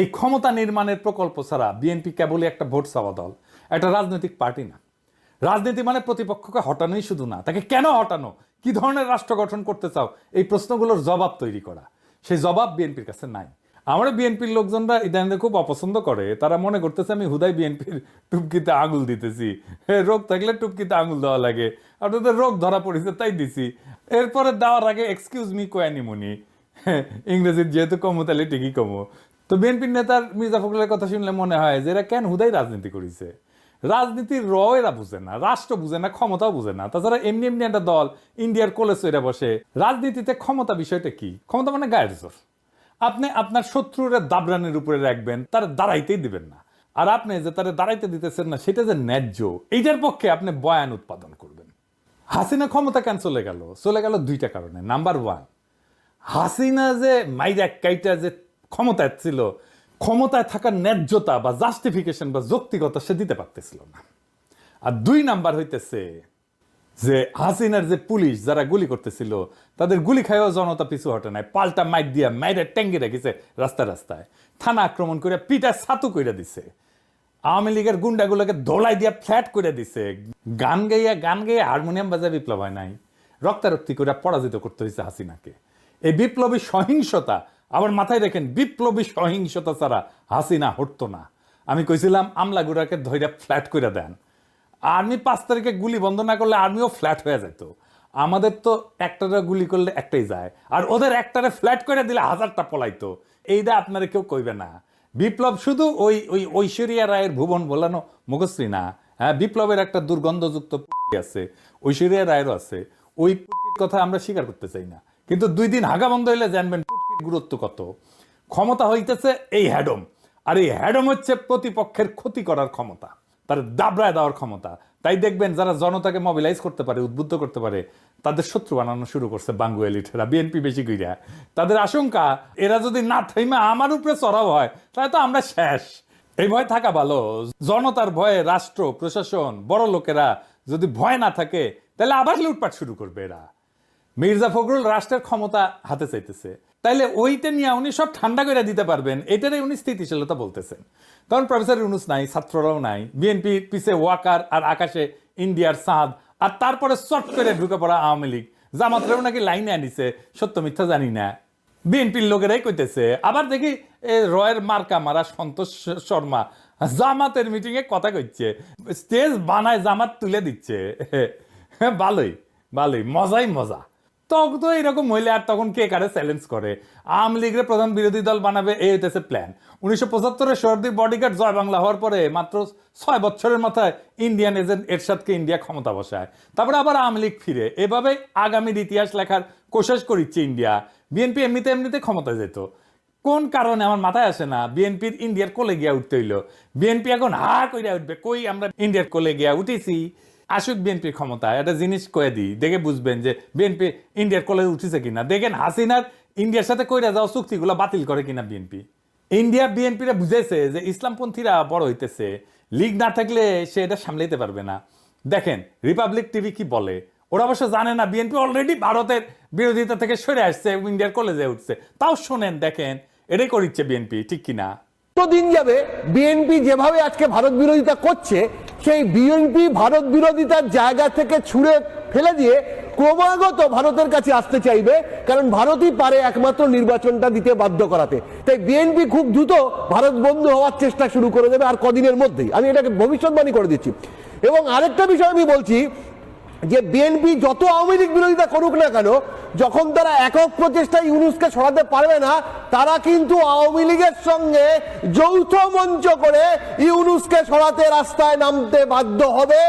এই ক্ষমতা নির্মাণের প্রকল্প ছাড়া বিএনপি কেবলই একটা ভোট চাওয়া দল। একটা রাজনৈতিক পার্টি না। রাজনীতি মানে প্রতিপক্ষকে হটানোই শুধু না, তাকে কেন হটানো? কি ধরনের রাষ্ট্র গঠন করতে চাও? এই প্রশ্নগুলোর জবাব তৈরি করা। সেই জবাব বিএনপির কাছে নাই। আমরা বিএনপির লোকজনরা ইদানিং খুব অপছন্দ করে। তারা মনে করতেছে, আমি হুদাই বিএনপির টুপকিতে আঙুল দিতেছি। রোগ থাকলে টুপকিতে আঙুল দেওয়া লাগে। আপনাদের রোগ ধরা পড়েছে, তাই দিছি। এরপরে দেওয়ার আগে এক্সকিউজ মি কোয়ানিমুনি ইংরেজির যেহেতু কমো, তাহলে ঠিকই কমো। তো বিএনপির নেতার মির্জা ফখরুলের কথা শুনলে মনে হয় যে এরা কেন হুদাই রাজনীতি করেছে? রাজনীতির র এরা বুঝে না, রাষ্ট্র বুঝে না, ক্ষমতাও বুঝে না। তাছাড়া এমনি এমনি একটা দল, ইন্ডিয়ার কোলে এরা বসে। রাজনীতিতে ক্ষমতা বিষয়টা কি? ক্ষমতা মানে গায়ের জোর। আপনি আপনার শত্রুরা দাবরানের উপরে রাখবেন, তার দাঁড়াইতেই দিবেন না। আর আপনি যে তারা দাঁড়াইতে দিতেছেন না, সেটা যে ন্যায্য, এইটার পক্ষে আপনি বয়ান উৎপাদন করবেন। হাসিনা ক্ষমতা কেন চলে গেল? চলে গেল দুইটা কারণে। নাম্বার ওয়ান হাসিনা যে মাইরা কাইটা যে ক্ষমতায় ছিল, ক্ষমতায় থাকার ন্যায্যতা বা জাস্টিফিকেশন বা যৌক্তিকতা সে দিতে পারতেছিল না। আর দুই নাম্বার হইতেছে যে হাসিনার যে পুলিশ যারা গুলি করতেছিল, তাদের গুলি খাইও জনতা পিছু হটে নাই। পাল্টা মাইক দিয়া মাইরা ট্যাঙ্গি রেখেছে রাস্তায় রাস্তায়। থানা আক্রমণ করে পিটা ছাতু করে দিছে। আওয়ামী লীগের গুন্ডাগুলোকে দোলাই দিয়া ফ্ল্যাট করে দিছে। গান গাইয়া গান গাইয়া হারমোনিয়াম বাজায় বিপ্লব হয় নাই। রক্তারক্তি করে পরাজিত করতে হয়েছে হাসিনাকে। এই বিপ্লবী সহিংসতা আবার মাথায় রেখেন বিপ্লবী সহিংসতা ছাড়া হাসিনা হটতো না। আমি কইছিলাম আমলাগুড়াকে ধৈর্য ফ্ল্যাট করে দেন। আর্মি পাঁচ তারিখে গুলি বন্ধ না করলে আর্মিও ফ্ল্যাট হয়ে যেত। আমাদের তো একটারে গুলি করলে একটাই যায়। আর ওদের একটারে ফ্ল্যাট করে দিলে হাজারটা পলাইতো। এইটা আপনারা কেউ কইবে না। বিপ্লব শুধু ওই ওই ঐশ্বরিয়া রায়ের ভুবন বলানো মুখশ্রী না। হ্যাঁ বিপ্লবের একটা দুর্গন্ধযুক্ত আছে, ঐশ্বরিয়া রায়েরও আছে। ওই কথা আমরা স্বীকার করতে চাই না। কিন্তু দুই দিন হাগা বন্ধ হইলে জানবেন গুরুত্ব কত? ক্ষমতা হইতেছে এই হ্যাডম। আর এই হ্যাডম হচ্ছে প্রতিপক্ষের ক্ষতি করার ক্ষমতা, তার দাবড়ায় দেওয়ার ক্ষমতা। তাই দেখবেন যারা জনতাকে মোবিলাইজ করতে পারে, উদ্বুদ্ধ করতে পারে, তাদের শত্রু বানানো শুরু করছে বাঙ্গু এলিটেরা, বিএনপি বেশি কইরা। তাদের আশঙ্কা, এরা যদি না থাইমা আমার উপরে চড়াও হয়, তাহলে তো আমরা শেষ। এই ভয় থাকা ভালো। জনতার ভয়ে রাষ্ট্র, প্রশাসন বড় লোকেরা যদি ভয় না থাকে, তাহলে আবার লুটপাট শুরু করবে এরা। মির্জা ফখরুল রাষ্ট্রের ক্ষমতা হাতে চাইতেছে। তাইলে ওইটা নিয়ে উনি সব ঠান্ডা করে দিতে পারবেন, এটারই উনি স্থিতিশীলতা বলতেছেন। কারণ প্রফেসর ইউনুস নাই, ছাত্ররাও নাই, বিএনপি পিছে ওয়াকার আর আকাশে ইন্ডিয়ার চাঁদ আর তারপরে চট করে ঢুকে পড়া আওয়ামী লীগ। জামাতরাও নাকি লাইনে আনিছে, সত্য মিথ্যা জানি না। বিএনপির লোকেরাই কইতেছে, আবার দেখি রয়ের মার্কা মারা সন্তোষ শর্মা জামাতের মিটিংয়ে কথা কইছে, স্টেজ বানায় জামাত তুলে দিচ্ছে। ভালোই ভালোই, মজাই মজা। তখন তো এরকম হইলে আর তখন কে কারে চ্যালেঞ্জ করে? আওয়ামী লীগের প্রধান বিরোধী দল বানাবে, এই হইতেছে প্ল্যান উনিশশো পঁচাত্তরের সর্দি বডিগার্ড জয় বাংলা হওয়ার পরে মাত্র ছয় বছরের মাথায় ইন্ডিয়ান এজেন্ট এরশাদকে ইন্ডিয়া ক্ষমতা বসায়। তারপরে আবার আওয়ামী লীগ ফিরে। এভাবে আগামীর ইতিহাস লেখার কোশেষ করিচ্ছে ইন্ডিয়া বিএনপি এমনিতে এমনিতে ক্ষমতায় যেত। কোন কারণে আমার মাথায় আসে না বিএনপির ইন্ডিয়ার কোলে গিয়া উঠতে হইল। বিএনপি এখন হা কইরা উঠবে, কই আমরা ইন্ডিয়ার কোলে গিয়া উঠেছি? আসুক বিএনপির ক্ষমতা, একটা জিনিস কয়ে দিই, দেখে বুঝবেন যে বিএনপি ইন্ডিয়ার কোলে উঠেছে কিনা। দেখেন হাসিনার ইন্ডিয়ার সাথে কইরা যাওয়া চুক্তিগুলো বাতিল করে কিনা বিএনপি। ইন্ডিয়া বিএনপিরা বুঝেছে যে ইসলামপন্থীরা বড় হইতেছে, লীগ না থাকলে সে এটা সামলাইতে পারবে না। দেখেন রিপাবলিক টিভি কি বলে? ওরা অবশ্য জানে না, বিএনপি অলরেডি ভারতের বিরোধিতা থেকে সরে আসছে, ইন্ডিয়ার কলেজে উঠছে। তাও শোনেন, দেখেন, এটাই করিচ্ছে বিএনপি, ঠিক কিনা? দিন যাবে, বিএনপি যেভাবে আজকে ভারত বিরোধিতা করছে সেই বিএনপি ভারত বিরোধিতার জায়গা থেকে ছুঁড়ে ফেলে দিয়ে ক্রমাগত ভারতের কাছে আসতে চাইবে, কারণ ভারতই পারে একমাত্র নির্বাচনটা দিতে বাধ্য করাতে। তাই বিএনপি খুব দ্রুত ভারত বন্ধু হওয়ার চেষ্টা শুরু করে দেবে আর কদিনের মধ্যেই। আমি এটাকে ভবিষ্যৎবাণী করে দিচ্ছি। এবং আরেকটা বিষয় আমি বলছি যে বিএনপি যত আওয়ামী লীগ বিরোধিতা করুক না কেন যখন তারা একক প্রচেষ্টায় ইউনুসকে সরাতে পারবে না, তারা কিন্তু আওয়ামী লীগের সঙ্গে যৌথ মঞ্চ করে ইউনুসকে সরাতে রাস্তায় নামতে বাধ্য হবে।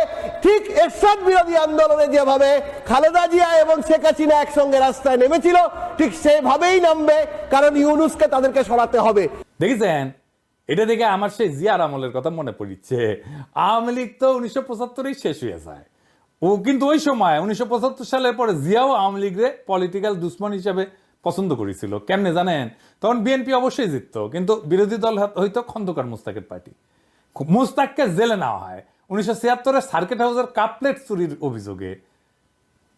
ঠিক এরশাদ বিরোধী আন্দোলনে যেভাবে খালেদা জিয়া এবং শেখ হাসিনা একসঙ্গে রাস্তায় নেমেছিল, ঠিক সেভাবেই নামবে, কারণ ইউনুসকে তাদেরকে সরাতে হবে। দেখেছেন? এটা দেখে আমার সেই জিয়ার আমলের কথা মনে পড়িচ্ছে। আওয়ামী লীগ তো উনিশশো পঁচাত্তরেই শেষ হয়ে যায়। ও কিন্তু ওই সময়, উনিশশো পঁচাত্তর সালের পরে জিয়াও আওয়ামী লীগরে পলিটিক্যাল দুশ্মন হিসাবে পছন্দ করেছিল। কেমনে জানেন? তখন বিএনপি অবশ্যই জিততো, কিন্তু বিরোধী দল হয়তো খন্দকার মুস্তাকের পার্টি। মুস্তাককে জেলে নেওয়া হয়। উনিশশো ছিয়াত্তরে সার্কিট হাউসের কাপলেট চুরির অভিযোগে।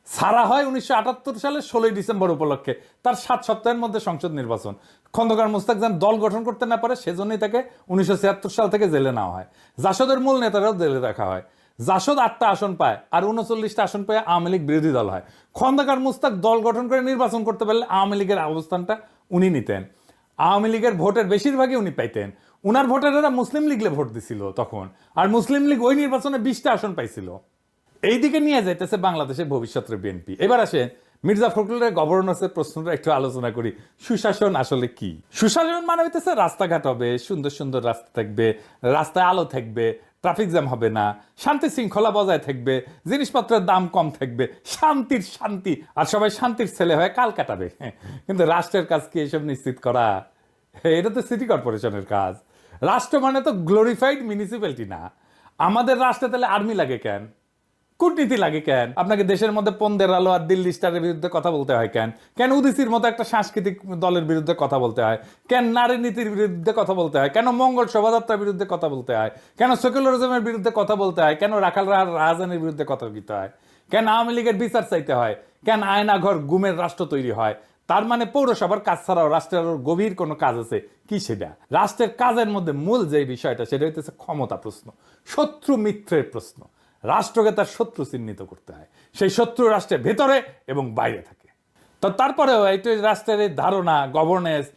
সারা হয় উনিশশো আটাত্তর সালের ষোলোই ডিসেম্বর উপলক্ষে, তার সাত সপ্তাহের মধ্যে সংসদ নির্বাচন। খন্দকার মুস্তাক যেন দল গঠন করতে না পারে, সেজন্যই তাকে উনিশশো ছিয়াত্তর সাল থেকে জেলে নেওয়া হয়। জাসদের মূল নেতারাও জেলে রাখা হয়। জাসদ আটটা আসন পায় আর উনচল্লিশটা আসন পায় আওয়ামী লীগ বিরোধী দল হয়। খন্দকার মুস্তাক দল গঠন করে নির্বাচন করতে পারলে আওয়ামী লীগের অবস্থানটা উনি নিতেন। আওয়ামী লীগের ভোটের বেশিরভাগই উনি পাইতেন। উনার ভোটারেরা মুসলিম লীগলে ভোট দিছিল তখন। আর মুসলিম লীগ ওই নির্বাচনে বিশটা আসন পাইছিল। এইদিকে নিয়ে যাইতেছে বাংলাদেশের ভবিষ্যতের বিএনপি। এবার আসে মির্জা ফখরুলের গভর্নেন্সের প্রশ্নটা একটু আলোচনা করি। সুশাসন আসলে কি? সুশাসন মানে হইতেছে রাস্তাঘাট হবে, সুন্দর সুন্দর রাস্তা থাকবে, রাস্তায় আলো থাকবে ট্রাফিক জ্যাম হবে না শান্তি শৃঙ্খলা বজায় থাকবে, জিনিসপত্রের দাম কম থাকবে, শান্তির শান্তি, আর সবাই শান্তির ছেলে হয়ে কাল কাটাবে। কিন্তু রাষ্ট্রের কাজ কি এসব নিশ্চিত করা? এটা তো সিটি কর্পোরেশনের কাজ। রাষ্ট্র মানে তো গ্লোরিফাইড মিউনিসিপ্যালিটি না। আমাদের রাষ্ট্রে তাহলে আর্মি লাগে কেন? কূটনীতি লাগে কেন? আপনাকে দেশের মধ্যে পন্দের আলো আর দিল্লি স্টারের বিরুদ্ধে কথা বলতে হয় কেন? কেন উদিসির মতো একটা সাংস্কৃতিক দলের বিরুদ্ধে কথা বলতে হয়? কেন নারী নীতির বিরুদ্ধে কথা বলতে হয়? কেন মঙ্গল শোভাযাত্রার বিরুদ্ধে কথা বলতে হয়? কেন সেকুলারিজমের বিরুদ্ধে কথা বলতে হয়? কেন রাখাল রাজধানীর বিরুদ্ধে কথা বলতে হয়? কেন আওয়ামী লীগের বিচার চাইতে হয়? কেন আয়নাঘর গুমের রাষ্ট্র তৈরি হয়? তার মানে পৌরসভার কাজ ছাড়াও রাষ্ট্রের গভীর কোনো কাজ আছে কি সেটা? রাষ্ট্রের কাজের মধ্যে মূল যে বিষয়টা, সেটা হইতেছে ক্ষমতা প্রশ্ন, শত্রু মিত্রের প্রশ্ন। রাষ্ট্রকে তার শত্রু চিহ্নিত করতে হয়। সেই শত্রু রাষ্ট্রের ভেতরে এবং বাইরে থাকে। তো তারপরেও এইটা রাষ্ট্রের এই ধারণা গভর্নেন্স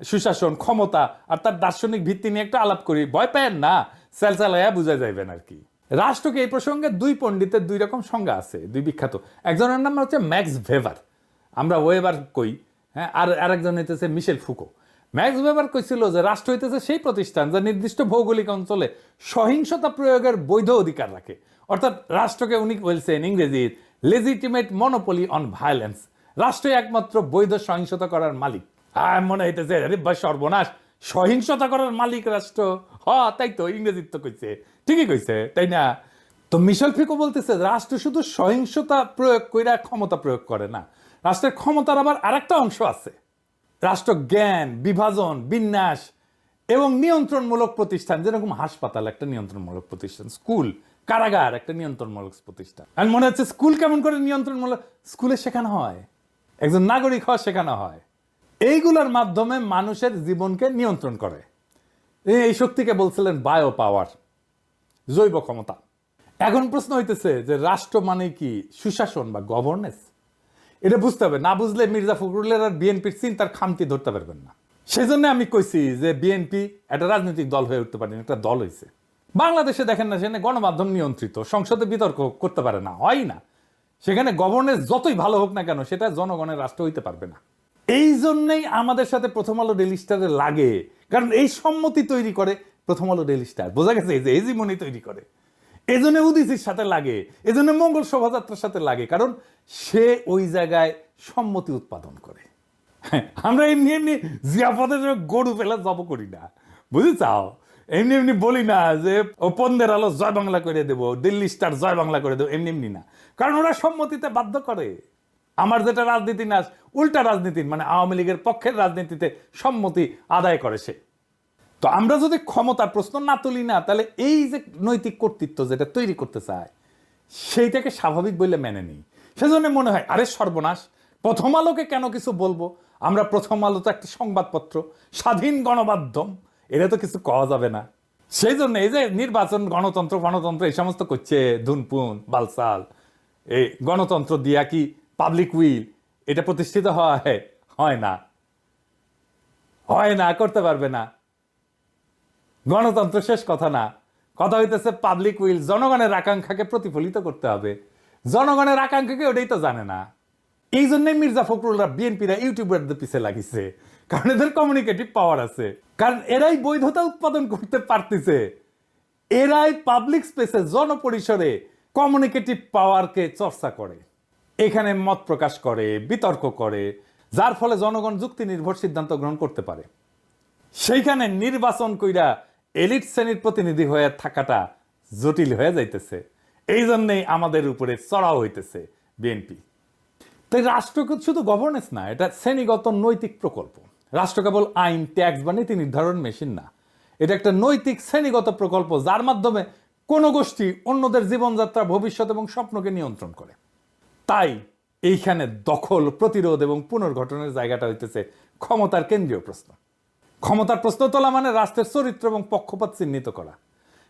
সুশাসন, ক্ষমতা আর তার দার্শনিক ভিত্তি নিয়ে একটু আলাপ করি। ভয় পেয়েন না স্যালসালাইয়া বুঝা যাইবেন আর কি। রাষ্ট্রকে এই প্রসঙ্গে দুই পণ্ডিতের দুই রকম সংজ্ঞা আছে, দুই বিখ্যাত। একজনের নাম হচ্ছে ম্যাক্স ভেভার। আমরা ওয়েবার কই হ্যাঁ আর আরেকজন হইতেছে মিশেল ফুকো ম্যাক্স ওয়েবার কইছিল যে রাষ্ট্র হইতেছে সেই প্রতিষ্ঠান যা নির্দিষ্ট ভৌগোলিক অঞ্চলে সহিংসতা প্রয়োগের বৈধ অধিকার রাখে। অর্থাৎ রাষ্ট্রকে উনি বলছেন ইংরেজি লেজিটিমেট মনোপলি অন ভায়োলেন্স রাষ্ট্রই একমাত্র বৈধ সহিংসতা করার মালিক। আর মনে হইতেছে, আরে বা সর্বনাশ, সহিংসতা করার মালিক রাষ্ট্র। হ, তাই তো ইংরেজিত তো কইছে। ঠিকই কইছে, তাই না? তো মিশেল ফিকো বলতেছে, রাষ্ট্র শুধু সহিংসতা প্রয়োগ কইরা ক্ষমতা প্রয়োগ করে না। রাষ্ট্রের ক্ষমতার আবার আরেকটা অংশ আছে। রাষ্ট্র জ্ঞান, বিভাজন, বিন্যাস এবং নিয়ন্ত্রণমূলক প্রতিষ্ঠান, যেরকম হাসপাতাল, একটা নিয়ন্ত্রণমূলক প্রতিষ্ঠান, স্কুল। কারাগার, একটা নিয়ন্ত্রণমূলক প্রতিষ্ঠান। আর মনে হচ্ছে স্কুল কেমন করে নিয়ন্ত্রণমূলক, স্কুলে শেখানো হয়। একজন নাগরিক হওয়া শেখানো হয়। এইগুলোর মাধ্যমে মানুষের জীবনকে নিয়ন্ত্রণ করে। এই শক্তিকে বলছিলেন বায়ো পাওয়ার, জৈব ক্ষমতা। এখন প্রশ্ন হইতেছে যে রাষ্ট্র মানে কি? সুশাসন বা গভর্নেন্স এটা বুঝতে হবে। না বুঝলে মির্জা ফখরুলের আর বিএনপির চিন্তার খামতি ধরতে পারবেন না। সেই জন্য আমি কইছি যে বিএনপি একটা রাজনৈতিক দল হয়ে উঠতে পারেনি, একটা দল হয়েছে বাংলাদেশে দেখেন না সেখানে গণমাধ্যম নিয়ন্ত্রিত সংসদে বিতর্ক করতে পারে না হয় না। সেখানে গভর্নেন্স যতই ভালো হোক না কেন সেটা জনগণের রাষ্ট্র হইতে পারবে না। এই জন্যই আমাদের সাথে প্রথম আলো ডেলি স্টারে লাগে কারণ এই সম্মতি তৈরি করে প্রথম আলো ডেলি স্টার বোঝা গেছে এই যে এজিমনি তৈরি করে। এজন্য উদিসির সাথে লাগে এজন্য মঙ্গল শোভাযাত্রার সাথে লাগে কারণ সে ওই জায়গায় সম্মতি উৎপাদন করে। হ্যাঁ, আমরা এমনি এমনি জিয়াপদের গরু ফেলা জব করি না। বুঝে চাও এমনি এমনি বলি না যে ও পন্দের আলো জয় বাংলা করে দেবো, দিল্লি স্টার জয় বাংলা করে দেবো, এমনি এমনি না। কারণ ওরা সম্মতিতে বাধ্য করে। আমার যেটা রাজনীতি না, উল্টা রাজনীতি মানে আওয়ামী লীগের পক্ষের রাজনীতিতে সম্মতি আদায় করে সে। তো আমরা যদি ক্ষমতার প্রশ্ন না তুলি না, তাহলে এই যে নৈতিক কর্তৃত্ব যেটা তৈরি করতে চায়, সেইটাকে স্বাভাবিক বলে মেনে নিই। সেজন্য মনে হয়, আরে সর্বনাশ, প্রথম আলোকে কেন কিছু বলব? আমরা প্রথম আলো তো একটা সংবাদপত্র, স্বাধীন গণমাধ্যম। এটা তো কিছু কওয়া যাবে না। সেই জন্য এই যে নির্বাচন, গণতন্ত্র গণতন্ত্র এই সমস্ত করছে ধুনপুন বালসাল, এই গণতন্ত্র দিয়া কি পাবলিক উইল এটা প্রতিষ্ঠিত হয় হয় না। হয় না, করতে পারবে না। গণতন্ত্র শেষ কথা না। কথা হইতেছে পাবলিক উইল জনগণের আকাঙ্ক্ষাকে প্রতিফলিত করতে হবে। জনগণের আকাঙ্ক্ষাকে ওটাই তো জানে না। এই জন্যই মির্জা ফখরুলরা বিএনপিরা ইউটিউবারদের পিছে লাগিছে। কারণ এদের কমিউনিকেটিভ পাওয়ার আছে। কারণ এরাই বৈধতা উৎপাদন করতে পারতেছে। এরাই পাবলিক স্পেসে জনপরিসরে কমিউনিকেটিভ পাওয়ারকে চর্চা করে। এখানে মত প্রকাশ করে, বিতর্ক করে, যার ফলে জনগণ যুক্তি নির্ভর সিদ্ধান্ত গ্রহণ করতে পারে। সেইখানে নির্বাচন কইরা এলিট শ্রেণির প্রতিনিধি হয়ে থাকাটা জটিল হয়ে যাইতেছে। এই জন্যেই আমাদের উপরে চড়াও হইতেছে বিএনপি। তাই রাষ্ট্র শুধু গভর্নেন্স না, এটা শ্রেণীগত নৈতিক প্রকল্প। রাষ্ট্র কেবল আইন, ট্যাক্স বা নীতি নির্ধারণ মেশিন না। এটা একটা নৈতিক শ্রেণীগত প্রকল্প, যার মাধ্যমে কোনো গোষ্ঠী অন্যদের জীবনযাত্রা, ভবিষ্যৎ এবং স্বপ্নকে নিয়ন্ত্রণ করে। তাই এইখানে দখল, প্রতিরোধ এবং পুনর্গঠনের জায়গাটা হইতেছে ক্ষমতার কেন্দ্রীয় প্রশ্ন। ক্ষমতার প্রশ্ন তোলা মানে রাষ্ট্রের চরিত্র এবং পক্ষপাত চিহ্নিত করা,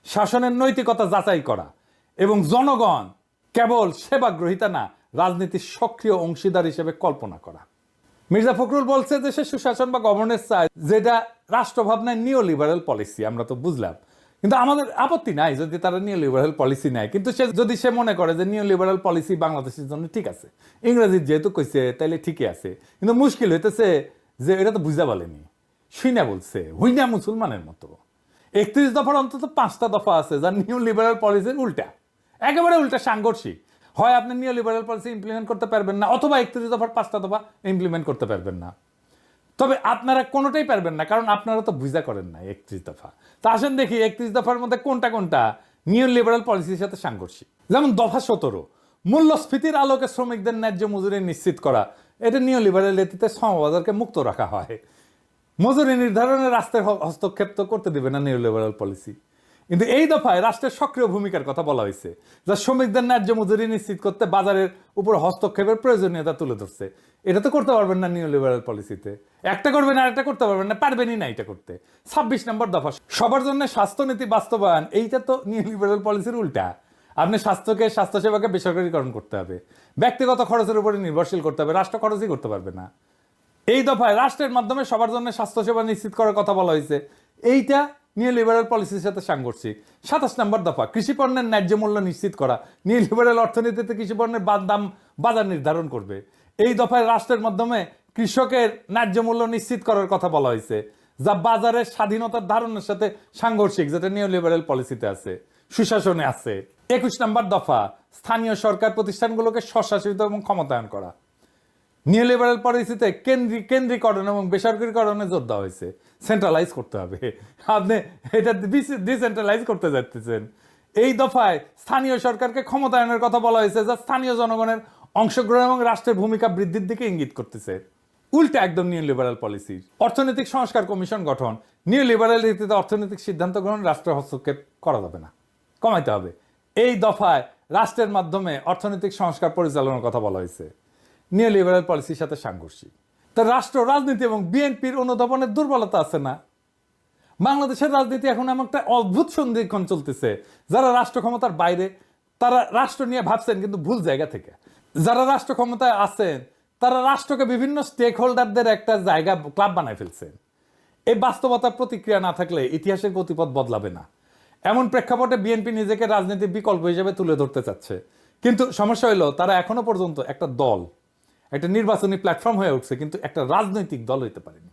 শাসনের নৈতিকতা যাচাই করা এবং জনগণ কেবল সেবাগ্রহিতা না, রাজনীতির সক্রিয় অংশীদার হিসেবে কল্পনা করা। মির্জা ফখরুল বলছে যে সুশাসন বা গভর্নেন্স চায়, যেটা রাষ্ট্রভাবনায় নিও লিবারেল পলিসি আমরা তো বুঝলাম। কিন্তু আমাদের আপত্তি নাই যদি তারা নিও লিবারেল পলিসি নেয়। কিন্তু সে যদি সে মনে করে যে নিও লিবারেল পলিসি বাংলাদেশের জন্য ঠিক আছে, ইংরেজি যেহেতু কইছে তাইলে ঠিকই আছে, কিন্তু মুশকিল হইতেছে যে এটা তো বুঝা বলেনি। শুইনা বলছে, হুইনা মুসলমানের মতো। একত্রিশ দফার অন্তত পাঁচটা দফা আছে যা নিউ লিবারাল পলিসির উল্টা। একেবারে উল্টা সাংঘর্ষিক। হয় আপনি নিউ লিবারাল পলিসি ইমপ্লিমেন্ট করতে পারবেন না, অথবা একত্রিশ দফার, পাঁচটা দফা ইমপ্লিমেন্ট করতে পারবেন না। তবে আপনারা কোনোটাই পারবেন না, কারণ আপনারা তো বুঝা করেন না একত্রিশ দফা। তা আসেন দেখি, একত্রিশ দফার মধ্যে কোনটা কোনটা নিউ লিবারাল পলিসির সাথে সাংঘর্ষিক। যেমন দফা সতেরো, মূল্যস্ফীতির আলোকে শ্রমিকদের ন্যায্য মজুরি নিশ্চিত করা, এটা নিউ লিবারাল নীতিতে শ্রমবাজারকে মুক্ত রাখা হয়। মজুরি নির্ধারণে রাস্তায় হস্তক্ষেপ তো করতে দেবে না নিউ লিবারাল পলিসি কিন্তু এই দফায় রাষ্ট্রের সক্রিয় ভূমিকার কথা বলা হয়েছে, যা শ্রমিকদের ন্যায্য মজুরি নিশ্চিত করতে বাজারের উপর হস্তক্ষেপের প্রয়োজনীয়তা তুলে ধরছে। এটা তো করতে পারবেন না নিউ লিবারাল পলিসিতে একটা করবেন আর একটা করতে পারবেন না, পারবেনই না এটা করতে। ছাব্বিশ নম্বর দফা, সবার জন্য স্বাস্থ্যনীতি বাস্তবায়ন, এইটা তো নিউ লিবারাল পলিসির উল্টা। আপনি স্বাস্থ্যকে, স্বাস্থ্যসেবাকে বেসরকারীকরণ করতে হবে। ব্যক্তিগত খরচের উপরে নির্ভরশীল করতে হবে, রাষ্ট্র খরচই করতে পারবে না। এই দফায় রাষ্ট্রের মাধ্যমে সবার জন্য স্বাস্থ্যসেবা নিশ্চিত করার কথা বলা হয়েছে। এইটা নিউ লিবারেল পলিসির সাথে সাংঘর্ষিক। সাতাশ নম্বর দফা কৃষি পণ্যের ন্যায্য মূল্য নিশ্চিত করা। নিউ লিবারেল অর্থনীতিতে কৃষি পণ্যের দাম বাজার নির্ধারণ করবে। এই দফায় রাষ্ট্রের মাধ্যমে কৃষকের ন্যায্য মূল্য নিশ্চিত করার কথা বলা হয়েছে, যা বাজারের স্বাধীনতার ধারণের সাথে সাংঘর্ষিক, যেটা নিউ লিবারেল পলিসিতে আছে, সুশাসনে আছে। একুশ নম্বর দফা, স্থানীয় সরকার প্রতিষ্ঠানগুলোকে স্বশাসিত এবং ক্ষমতায়ন করা। নিউ লিবারেল পলিসিতে কেন্দ্রিক কেন্দ্রীকরণ এবং বেসরকারীকরণে জোর দেওয়া হয়েছে। সেন্ট্রালাইজ করতে হবে। আপনি এটা ডিসেন্ট্রালাইজ করতে যাচ্ছেন। এই দফায় স্থানীয় সরকারকে ক্ষমতায়নের কথা বলা হয়েছে যা স্থানীয় জনগণের অংশগ্রহণ এবং রাষ্ট্রের ভূমিকা বৃদ্ধির দিকে ইঙ্গিত করতেছে। উল্টা একদম নিউ লিবারাল পলিসি অর্থনৈতিক সংস্কার কমিশন গঠন। নিউ লিবারাল রীতিতে অর্থনৈতিক সিদ্ধান্ত গ্রহণ রাষ্ট্রের হস্তক্ষেপ করা যাবে না। কমাইতে হবে। এই দফায় রাষ্ট্রের মাধ্যমে অর্থনৈতিক সংস্কার পরিচালনার কথা বলা হয়েছে। নিউ লিবারাল পলিসির সাথে সাংঘর্ষিক। তা রাষ্ট্র, রাজনীতি এবং বিএনপির অনুধাবনের দুর্বলতা আছে না? বাংলাদেশের রাজনীতি এখন এমন একটা অদ্ভুত সন্ধিক্ষণ চলতেছে। যারা রাষ্ট্র ক্ষমতার বাইরে, তারা রাষ্ট্র নিয়ে ভাবছেন কিন্তু ভুল জায়গা থেকে। যারা রাষ্ট্র ক্ষমতায় আছেন, তারা রাষ্ট্রকে বিভিন্ন স্টেক হোল্ডারদের একটা জায়গা ক্লাব বানায় ফেলছেন। এই বাস্তবতার প্রতিক্রিয়া না থাকলে ইতিহাসের গতিপথ বদলাবে না। এমন প্রেক্ষাপটে বিএনপি নিজেকে রাজনীতির বিকল্প হিসেবে তুলে ধরতে চাচ্ছে। কিন্তু সমস্যা হলো তারা এখনও পর্যন্ত একটা দল একটা নির্বাচনী প্ল্যাটফর্ম হয়ে উঠছে, কিন্তু একটা রাজনৈতিক দল হইতে পারেনি।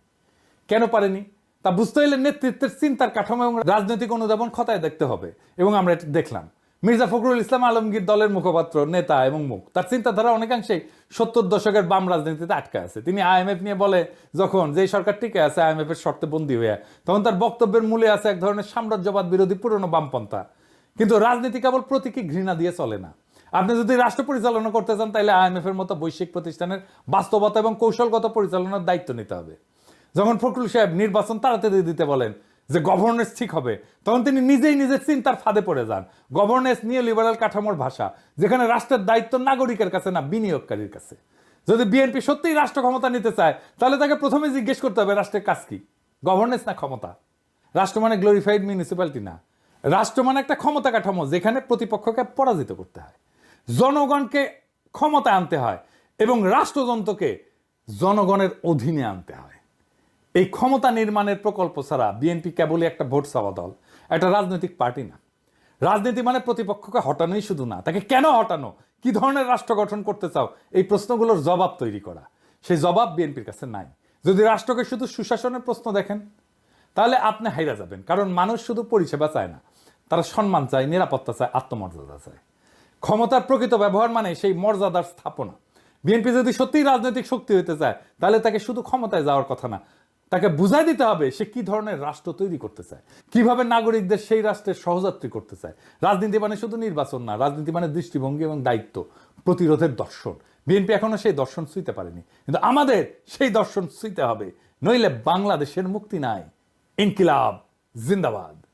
কেন পারেনি? তা বুঝতে হলে নেতৃত্বের চিন্তার কাঠামো এবং রাজনৈতিক অনুধাবন খতায় দেখতে হবে, এবং আমরা এটা দেখলাম। মির্জা ফখরুল ইসলাম আলমগীর দলের মুখপাত্র, নেতা এবং মুখ, তার চিন্তাধারা অনেকাংশেই সত্তর দশকের বাম রাজনীতিতে আটকে আছে। তিনি আইএমএফ নিয়ে বলে, যখন যেই সরকার টিকে আছে আইএমএফ এর শর্তে বন্দী হয়ে তখন তার বক্তব্যের মূলে আছে এক ধরনের সাম্রাজ্যবাদ বিরোধী পুরনো বামপন্থা। কিন্তু রাজনীতি কেবল প্রতীকী ঘৃণা দিয়ে চলে না। আপনি যদি রাষ্ট্র পরিচালনা করতে চান, তাহলে আইএমএফ এর মতো বৈশ্বিক প্রতিষ্ঠানের বাস্তবতা এবং কৌশলগত পরিচালনার দায়িত্ব নিতে হবে। যখন ফখরুল সাহেব নির্বাচন তাড়াতাড়ি দিতে বলেন যে গভর্নেন্স ঠিক হবে, তখন তিনি নিজেই নিজের চিন্তার ফাঁদে পড়ে যান। গভর্নেন্স নিয়ে লিবারাল কাঠামোর ভাষা, যেখানে রাষ্ট্রের দায়িত্ব নাগরিকের কাছে না বিনিয়োগকারীর কাছে। যদি বিএনপি সত্যিই রাষ্ট্র ক্ষমতা নিতে চায়, তাহলে তাকে প্রথমে জিজ্ঞেস করতে হবে রাষ্ট্রের কাজ কি? গভর্নেন্স না ক্ষমতা? রাষ্ট্র মানে গ্লোরিফাইড মিউনিসিপ্যালিটি না। রাষ্ট্র মানে একটা ক্ষমতা কাঠামো, যেখানে প্রতিপক্ষকে পরাজিত করতে হয়। জনগণকে ক্ষমতা আনতে হয় এবং রাষ্ট্রযন্ত্রকে জনগণের অধীনে আনতে হয়। এই ক্ষমতা নির্মাণের প্রকল্প ছাড়া বিএনপি কেবলই একটা ভোট চাওয়া দল, একটা রাজনৈতিক পার্টি না। রাজনীতি মানে প্রতিপক্ষকে হটানোই শুধু না, তাকে কেন হটানো? কি ধরনের রাষ্ট্র গঠন করতে চাও? এই প্রশ্নগুলোর জবাব তৈরি করা। সেই জবাব বিএনপির কাছে নাই। যদি রাষ্ট্রকে শুধু সুশাসনের প্রশ্ন দেখেন, তাহলে আপনি হাইরা যাবেন, কারণ মানুষ শুধু পরিষেবা চায় না, তারা সম্মান চায়, নিরাপত্তা চায়, আত্মমর্যাদা চায়। ক্ষমতার প্রকৃত ব্যবহার মানে সেই মর্যাদার স্থাপনা। বিএনপি যদি সত্যিই রাজনৈতিক শক্তি হতে চায়, তাহলে তাকে শুধু ক্ষমতায় যাওয়ার কথা না, তাকে বুঝাই দিতে হবে সে কি ধরনের রাষ্ট্র তৈরি করতে চায়। কীভাবে নাগরিকদের সেই রাষ্ট্রের সহযাত্রী করতে চায়। রাজনীতি মানে শুধু নির্বাচন না, রাজনীতি মানে দৃষ্টিভঙ্গি এবং দায়িত্ব, প্রতিরোধের দর্শন। বিএনপি এখনও সেই দর্শন ছুঁতে পারেনি। কিন্তু আমাদের সেই দর্শন ছুঁতে হবে, নইলে বাংলাদেশের মুক্তি নাই। ইনকিলাব, জিন্দাবাদ।